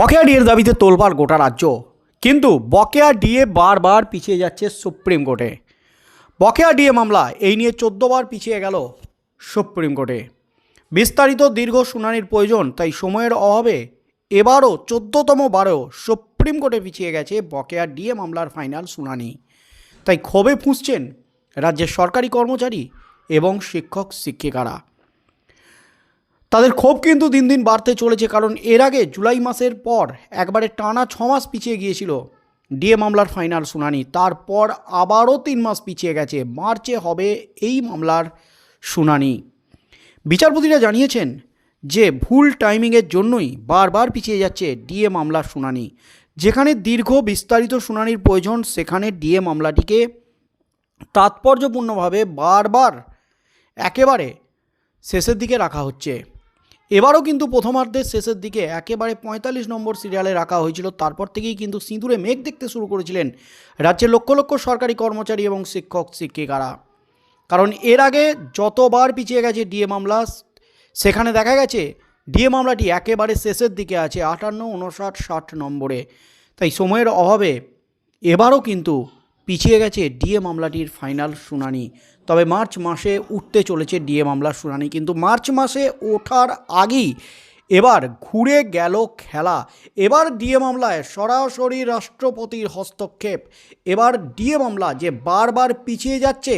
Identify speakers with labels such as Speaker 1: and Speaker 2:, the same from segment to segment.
Speaker 1: বকেয়া ডিএর দাবিতে তোলবার গোটা রাজ্য। কিন্তু বকেয়া ডিএ বারবার পিছিয়ে যাচ্ছে সুপ্রিম কোর্টে। বকেয়া ডিএ মামলা এই নিয়ে চোদ্দবার পিছিয়ে গেল সুপ্রিম কোর্টে। বিস্তারিত দীর্ঘ শুনানির প্রয়োজন, তাই সময়ের অভাবে এবারও চোদ্দতম বারেও সুপ্রিম কোর্টে পিছিয়ে গেছে বকেয়া ডিএ মামলার ফাইনাল শুনানি। তাই ক্ষোভে ফুঁসছেন রাজ্যের সরকারি কর্মচারী এবং শিক্ষক শিক্ষিকারা তাদের ক্ষোভ কিন্তু দিন দিন বাড়তে চলেছে কারণ এর আগে জুলাই মাসের পর একবারে টানা ছ মাস পিছিয়ে গিয়েছিল। ডিএ মামলার ফাইনাল শুনানি, তারপর আবারও তিন মাস পিছিয়ে গেছে। মার্চে হবে এই মামলার শুনানি। বিচারপতিরা জানিয়েছেন যে ভুল টাইমিংয়ের জন্যই বারবার পিছিয়ে যাচ্ছে ডিএ মামলার শুনানি। যেখানে দীর্ঘ বিস্তারিত শুনানির প্রয়োজন, সেখানে ডিএ মামলাটিকে তাৎপর্যপূর্ণভাবে বারবার একেবারে শেষের দিকে রাখা হচ্ছে। এবারও কিন্তু প্রথমার্ধের শেষের দিকে একেবারে পঁয়তাল্লিশ নম্বর সিরিয়ালে রাখা হয়েছিল। তারপর থেকেই কিন্তু সিঁদুরে মেঘ দেখতে শুরু করেছিলেন রাজ্যের লক্ষ লক্ষ সরকারি কর্মচারী এবং শিক্ষক, শিক্ষিকারা। কারণ এর আগে যতবার পিছিয়ে গেছে ডিএ মামলা, সেখানে দেখা গেছে ডিএ মামলাটি একেবারে শেষের দিকে আছে, আটান্ন, উনষাট, ষাট নম্বরে। তাই সময়ের অভাবে এবারও কিন্তু পিছিয়ে গেছে ডিএ মামলাটির ফাইনাল শুনানি। তবে মার্চ মাসে উঠতে চলেছে ডিএ মামলার শুনানি, কিন্তু মার্চ মাসে ওঠার আগেই এবার ঘুরে গেল খেলা। এবার ডিএ মামলায় সরাসরি রাষ্ট্রপতির হস্তক্ষেপ। এবার ডিএ মামলা যে বারবার পিছিয়ে যাচ্ছে,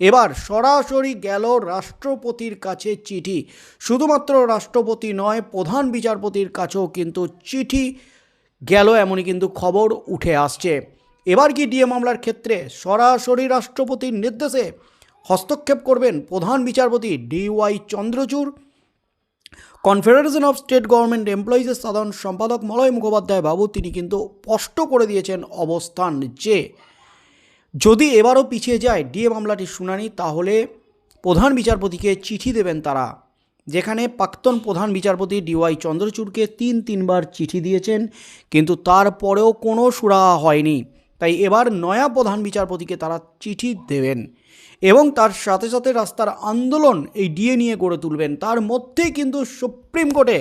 Speaker 1: এবার সরাসরি গেল রাষ্ট্রপতির কাছে চিঠি। শুধুমাত্র রাষ্ট্রপতি নয়, প্রধান বিচারপতির কাছেও কিন্তু চিঠি গেল, এমনই কিন্তু খবর উঠে আসছে। এবার কি ডিএ মামলার ক্ষেত্রে সরাসরি রাষ্ট্রপতির নির্দেশে হস্তক্ষেপ করবেন প্রধান বিচারপতি DY Chandrachud? Confederation of state government এমপ্লয়িজের সাধারণ সম্পাদক মলয় মুখোপাধ্যায় বাবু, তিনি কিন্তু স্পষ্ট করে দিয়েছেন অবস্থান যে, যদি এবারও পিছিয়ে যায় ডিএ মামলাটির শুনানি, তাহলে প্রধান বিচারপতিকে চিঠি দেবেন তারা, যেখানে প্রাক্তন প্রধান বিচারপতি ডিওয়াই চন্দ্রচূড়কে তিন তিনবার চিঠি দিয়েছেন, কিন্তু তারপরেও কোনো সুরাহা হয়নি। তাই এবার নয়া প্রধান বিচারপতিকে তারা চিঠি দেবেন এবং তার সাথে সাথে রাস্তার আন্দোলন এই ডিএ নিয়ে গড়ে তুলবেন। তার মধ্যেই কিন্তু সুপ্রিম কোর্টে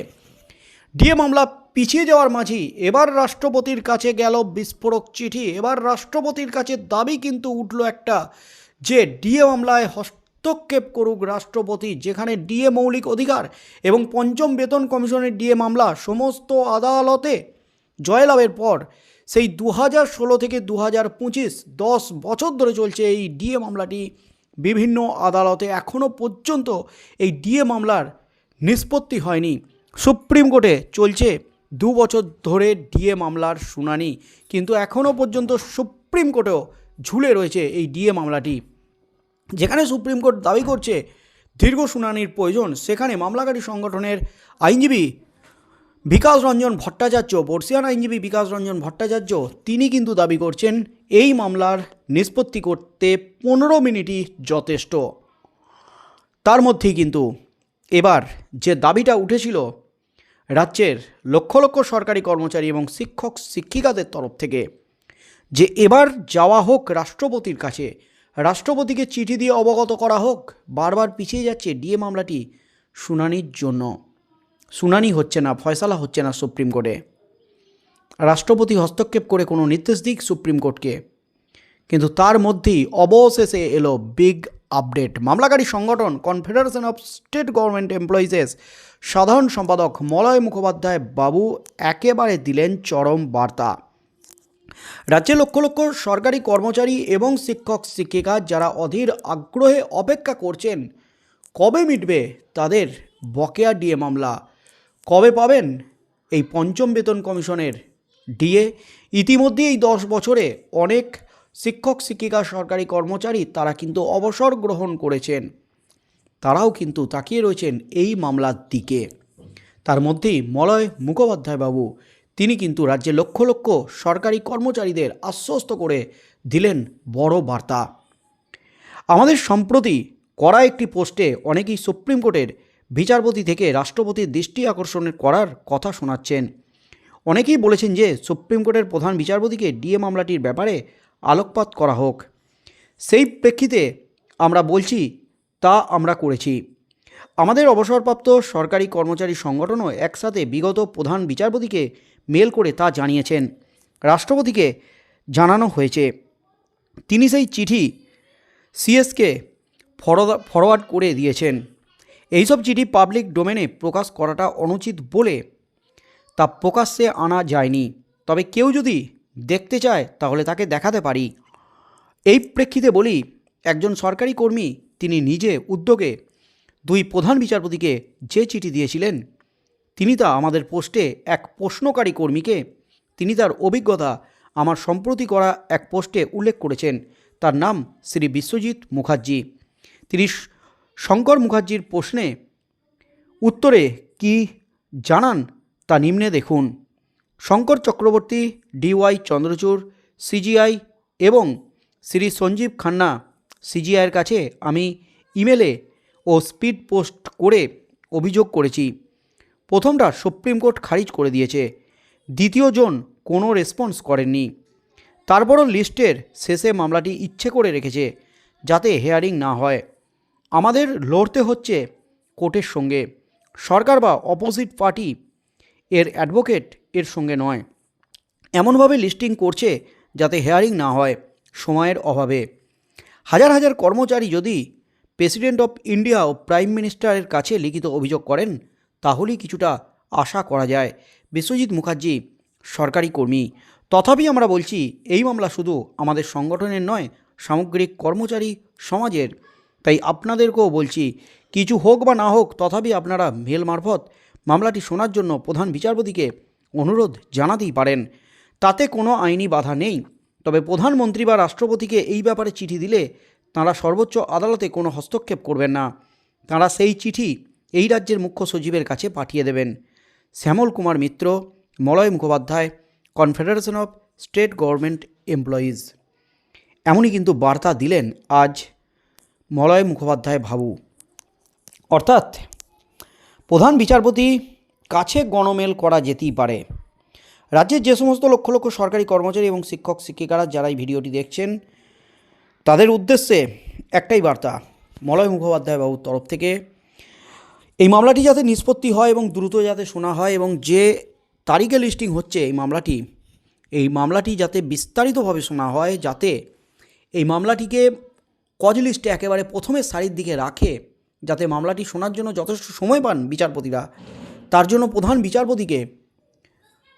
Speaker 1: ডিএ মামলা পিছিয়ে যাওয়ার মাঝি। এবার রাষ্ট্রপতির কাছে গেল বিস্ফোরক চিঠি। এবার রাষ্ট্রপতির কাছে দাবি কিন্তু উঠল একটা যে ডিএ মামলায় হস্তক্ষেপ করুক রাষ্ট্রপতি, যেখানে ডিএ মৌলিক অধিকার এবং পঞ্চম বেতন কমিশনের ডিএ মামলা সমস্ত আদালতে জয়লাভের পর সেই দু হাজার ষোলো থেকে দু হাজার পঁচিশ দশ বছর ধরে চলছে এই ডিএ মামলাটি। বিভিন্ন আদালতে এখনও পর্যন্ত এই ডিএ মামলার নিষ্পত্তি হয়নি। সুপ্রিম কোর্টে চলছে দু বছর ধরে ডিএ মামলার শুনানি, কিন্তু এখনও পর্যন্ত সুপ্রিম কোর্টেও ঝুলে রয়েছে এই ডিএ মামলাটি। যেখানে সুপ্রিম কোর্ট দাবি করছে, দীর্ঘ শুনানির প্রয়োজন, সেখানে মামলাকারী সংগঠনের আইনজীবী বিকাশ রঞ্জন ভট্টাচার্য, বর্ষিয়ান আইনজীবী বিকাশ রঞ্জন ভট্টাচার্য, তিনি কিন্তু দাবি করছেন, এই মামলার নিষ্পত্তি করতে পনেরো মিনিটই যথেষ্ট। তার মধ্যেই কিন্তু এবার যে দাবিটা উঠেছিল, রাজ্যের লক্ষ লক্ষ সরকারি কর্মচারী এবং শিক্ষক শিক্ষিকাদের তরফ থেকে, যে এবার যাওয়া হোক রাষ্ট্রপতির কাছে, রাষ্ট্রপতিকে চিঠি দিয়ে অবগত করা হোক, বারবার পিছিয়ে যাচ্ছে ডিএ মামলাটি শুনানির জন্য। শুনানি হচ্ছে না, ফয়সালা হচ্ছে না সুপ্রিম কোর্টে। রাষ্ট্রপতি হস্তক্ষেপ করে কোনো নির্দেশ দিক সুপ্রিম কোর্টকে। কিন্তু তার মধ্যেই অবশেষে এলো বিগ আপডেট। মামলাকারী সংগঠন confederation of state government employees সাধারণ সম্পাদক মলয় মুখোপাধ্যায় বাবু একেবারে দিলেন চরম বার্তা। রাজ্যে লক্ষ লক্ষ সরকারি কর্মচারী এবং শিক্ষক, শিক্ষিকা যারা অধীর আগ্রহে অপেক্ষা করছেন, কবে মিটবে তাদের বকেয়া ডিএ মামলা? কবে পাবেন? এই পঞ্চম বেতন কমিশনের ডিএ। ইতিমধ্যে এই দশ বছরে অনেক শিক্ষক, শিক্ষিকা, সরকারি কর্মচারী তারা কিন্তু অবসর গ্রহণ করেছেন। তারাও কিন্তু তাকিয়ে রয়েছেন এই মামলার দিকে। তার মধ্যেই মলয় মুখোপাধ্যায় বাবু তিনি কিন্তু রাজ্যে লক্ষ লক্ষ সরকারি কর্মচারীদের আশ্বস্ত করে দিলেন বড় বার্তা। আমাদের সম্প্রতি করা একটি পোস্টে অনেকেই সুপ্রিম কোর্টের বিচারপতি থেকে রাষ্ট্রপতির দৃষ্টি আকর্ষণের করার কথা শোনাচ্ছেন। অনেকেই বলেছেন যে সুপ্রিম কোর্টের প্রধান বিচারপতিকে ডিএ মামলাটির ব্যাপারে আলোকপাত করা হোক। সেই প্রেক্ষিতে আমরা বলছি, তা আমরা করেছি। আমাদের অবসরপ্রাপ্ত সরকারি কর্মচারী সংগঠনও একসাথে বিগত প্রধান বিচারপতিকে মেল করে তা জানিয়েছেন। রাষ্ট্রপতিকে জানানো হয়েছে। তিনি সেই চিঠি সিএসকে ফরওয়ার্ড করে দিয়েছেন। এইসব চিঠি পাবলিক ডোমেনে প্রকাশ করাটা অনুচিত বলে তা প্রকাশ্যে আনা যায়নি। তবে কেউ যদি দেখতে চায়, তাহলে তাকে দেখাতে পারি। এই প্রেক্ষিতে বলি, একজন সরকারি কর্মী তিনি নিজে উদ্যোগে দুই প্রধান বিচারপতিকে যে চিঠি দিয়েছিলেন, তিনি তা আমাদের পোস্টে এক প্রশ্নকারী কর্মীকে, তিনি তার অভিজ্ঞতা আমার সম্প্রতি করা এক পোস্টে উল্লেখ করেছেন। তার নাম শ্রী বিশ্বজিৎ মুখার্জি। তিনি শঙ্কর মুখার্জির প্রশ্নে উত্তরে কি জানান তা নিম্নে দেখুন। শঙ্কর চক্রবর্তী ডিওয়াই চন্দ্রচূড় সিজিআই এবং শ্রী সঞ্জীব খান্না সিজিআইয়ের কাছে আমি ইমেলে ও স্পিড পোস্ট করে অভিযোগ করেছি। প্রথমটা সুপ্রিম কোর্ট খারিজ করে দিয়েছে। দ্বিতীয় জন কোনো রেসপন্স করেননি। তারপরও লিস্টের শেষে মামলাটি ইচ্ছে করে রেখেছে যাতে হেয়ারিং না হয়। আমাদের লড়তে হচ্ছে কোর্টের সঙ্গে। সরকার বা অপোজিট পার্টি এর অ্যাডভোকেট এর সঙ্গে নয়। এমনভাবে লিস্টিং করছে যাতে হেয়ারিং না হয় সময়ের অভাবে। হাজার হাজার কর্মচারী যদি প্রেসিডেন্ট অফ ইন্ডিয়া ও প্রাইম মিনিস্টারের কাছে লিখিত অভিযোগ করেন, তাহলেই কিছুটা আশা করা যায়। বিশ্বজিৎ মুখার্জি, সরকারি কর্মী। তথাপি আমরা বলছি, এই মামলা শুধু আমাদের সংগঠনের নয়, সামগ্রিক কর্মচারী সমাজের তাই আপনাদেরকেও বলছি, কিছু হোক বা না হোক, তথাপি আপনারা মেল মারফত মামলাটি শোনার জন্য প্রধান বিচারপতিকে অনুরোধ জানাতেই পারেন। তাতে কোনো আইনি বাধা নেই। তবে প্রধানমন্ত্রী বা রাষ্ট্রপতিকে এই ব্যাপারে চিঠি দিলে তাঁরা সর্বোচ্চ আদালতে কোনো হস্তক্ষেপ করবেন না। তাঁরা সেই চিঠি এই রাজ্যের মুখ্য সচিবের কাছে পাঠিয়ে দেবেন। Shyamal Kumar Mitra, Malay Mukhopadhyay, confederation of state government employees. এমনই কিন্তু বার্তা দিলেন আজ মলয় মুখোপাধ্যায় ভাবু। অর্থাৎ, প্রধান বিচারপতি কাছে গণমেল করা যেতেই পারে। রাজ্যের যে সমস্ত লক্ষ লক্ষ সরকারি কর্মচারী এবং শিক্ষক, শিক্ষিকারা যারা এই ভিডিওটি দেখছেন, তাদের উদ্দেশ্যে একটাই বার্তা, মলয় মুখোপাধ্যায় বাবুর তরফ থেকে। এই মামলাটি যাতে নিষ্পত্তি হয় এবং দ্রুত যাতে শোনা হয় এবং যে তারিখে লিস্টিং হচ্ছে এই মামলাটি এই মামলাটি যাতে বিস্তারিতভাবে শোনা হয়, যাতে এই মামলাটিকে কজ লিস্টে একেবারে প্রথমের সারির দিকে রাখে, যাতে মামলাটি শোনার জন্য যথেষ্ট সময় পান বিচারপতিরা। তার জন্য প্রধান বিচারপতিকে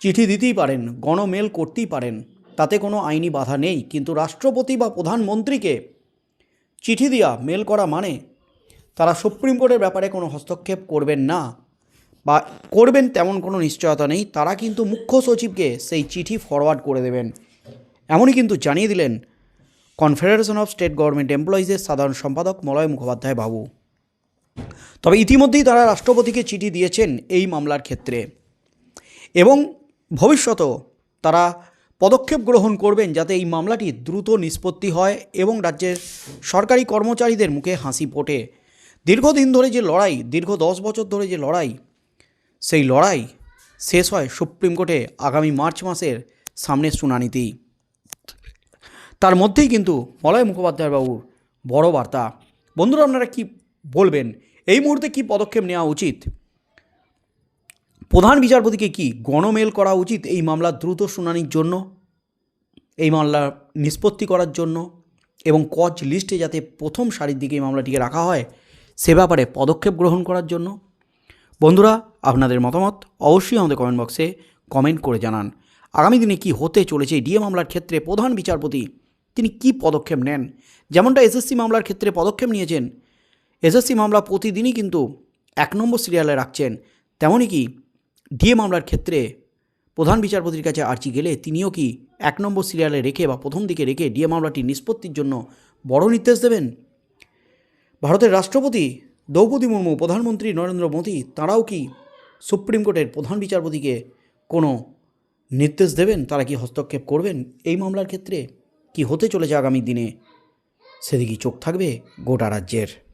Speaker 1: চিঠি দিতেই পারেন, গণমেল করতেই পারেন। তাতে কোনো আইনি বাধা নেই, কিন্তু রাষ্ট্রপতি বা প্রধানমন্ত্রীকে চিঠি দেওয়া মেল করা মানে তারা সুপ্রিম কোর্টের ব্যাপারে কোনো হস্তক্ষেপ করবেন না বা করবেন তেমন কোনো নিশ্চয়তা নেই, তারা কিন্তু মুখ্য সচিবকে সেই চিঠি ফরওয়ার্ড করে দেবেন। এমনই কিন্তু জানিয়ে দিলেন কনফেডারেশন অফ স্টেট গভর্নমেন্ট এমপ্লয়িজের সাধারণ সম্পাদক মলয় মুখোপাধ্যায় বাবু। তবে ইতিমধ্যেই তারা রাষ্ট্রপতিকে চিঠি দিয়েছেন এই মামলার ক্ষেত্রে। এবং ভবিষ্যতেও তারা পদক্ষেপ গ্রহণ করবেন যাতে এই মামলাটি দ্রুত নিষ্পত্তি হয় এবং রাজ্যের সরকারি কর্মচারীদের মুখে হাসি ফোটে। দীর্ঘদিন ধরে যে লড়াই, দীর্ঘ দশ বছর ধরে যে লড়াই, সেই লড়াই শেষ হয় সুপ্রিম কোর্টে আগামী মার্চ মাসের সামনের শুনানিতেই। তার মধ্যেই কিন্তু মলয় মুখোপাধ্যায় বাবুর বড় বার্তা। বন্ধুরা, আপনারা কি বলবেন? এই মুহূর্তে কি পদক্ষেপ নেওয়া উচিত? প্রধান বিচারপতিকে কি গণমেল করা উচিত এই মামলার দ্রুত শুনানির জন্য? এই মামলা নিষ্পত্তি করার জন্য? এবং কচ লিস্টে যাতে প্রথম সারির দিকে এই মামলাটিকে রাখা হয়, সে ব্যাপারে পদক্ষেপ গ্রহণ করার জন্য? বন্ধুরা, আপনাদের মতামত অবশ্যই আমাদের কমেন্ট বক্সে কমেন্ট করে জানান। আগামী দিনে কি হতে চলেছে ডিএ মামলার ক্ষেত্রে প্রধান বিচারপতি তিনি কি পদক্ষেপ নেন? যেমনটা এসএসসি মামলার ক্ষেত্রে পদক্ষেপ নিয়েছেন। এসএসসি মামলা প্রতিদিনই কিন্তু এক নম্বর সিরিয়ালে রাখছেন। তেমনই কি ডিএ মামলার ক্ষেত্রে প্রধান বিচারপতির কাছে আর্জি গেলে তিনিও কি এক নম্বর সিরিয়ালে রেখে বা প্রথম দিকে রেখে ডিএ মামলাটি নিষ্পত্তির জন্য বড় নির্দেশ দেবেন? ভারতের রাষ্ট্রপতি দ্রৌপদী মুর্মু, প্রধানমন্ত্রী নরেন্দ্র মোদী, তাঁরাও কি সুপ্রিম কোর্টের প্রধান বিচারপতিকে কোনো নির্দেশ দেবেন? তারা কি হস্তক্ষেপ করবেন এই মামলার ক্ষেত্রে? কি হতে চলেছে আগামী দিনে? সেদিকে চোখ থাকবে গোটা রাজ্যের।